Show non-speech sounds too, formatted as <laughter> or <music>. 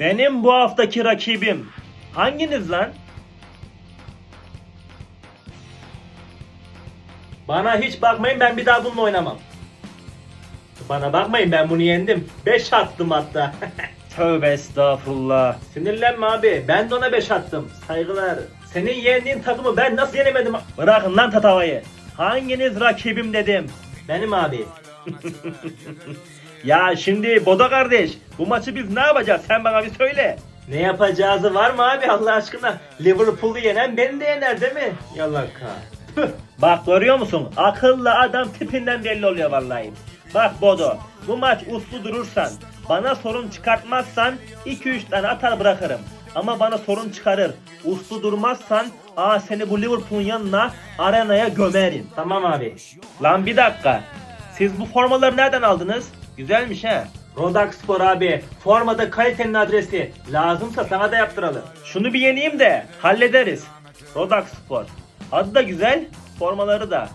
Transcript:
Benim bu haftaki rakibim. Hanginiz lan? Bana hiç bakmayın ben bir daha bununla oynamam. Bana bakmayın ben bunu yendim. 5 attım hatta. <laughs> Tövbe estağfurullah. Sinirlenme abi. Ben de ona 5 attım. Saygılar. Senin yendiğin takımı ben nasıl yenemedim? Bırakın lan tatavayı. Hanginiz rakibim dedim. Benim abi. Ya şimdi Bodo kardeş bu maçı biz ne yapacağız sen bana bir söyle. Ne yapacağızı var mı abi Allah aşkına? Liverpool'u yenen beni de yener değil mi? Yalaka. Bak görüyor musun? Akıllı adam tipinden belli oluyor vallahi. Bak Bodo, bu maç uslu durursan, bana sorun çıkartmazsan 2-3 tane atar bırakırım. Ama bana sorun çıkarır. Uslu durmazsan, aa seni bu Liverpool'un yanına arenaya gömerim. Tamam abi. Lan bir dakika. Siz bu formaları nereden aldınız? Güzelmiş he. Rodak Spor abi. Formada kalitenin adresi. Lazımsa sana da yaptıralım. Şunu bir yeneyim de hallederiz. Rodak Spor. Adı da güzel, formaları da.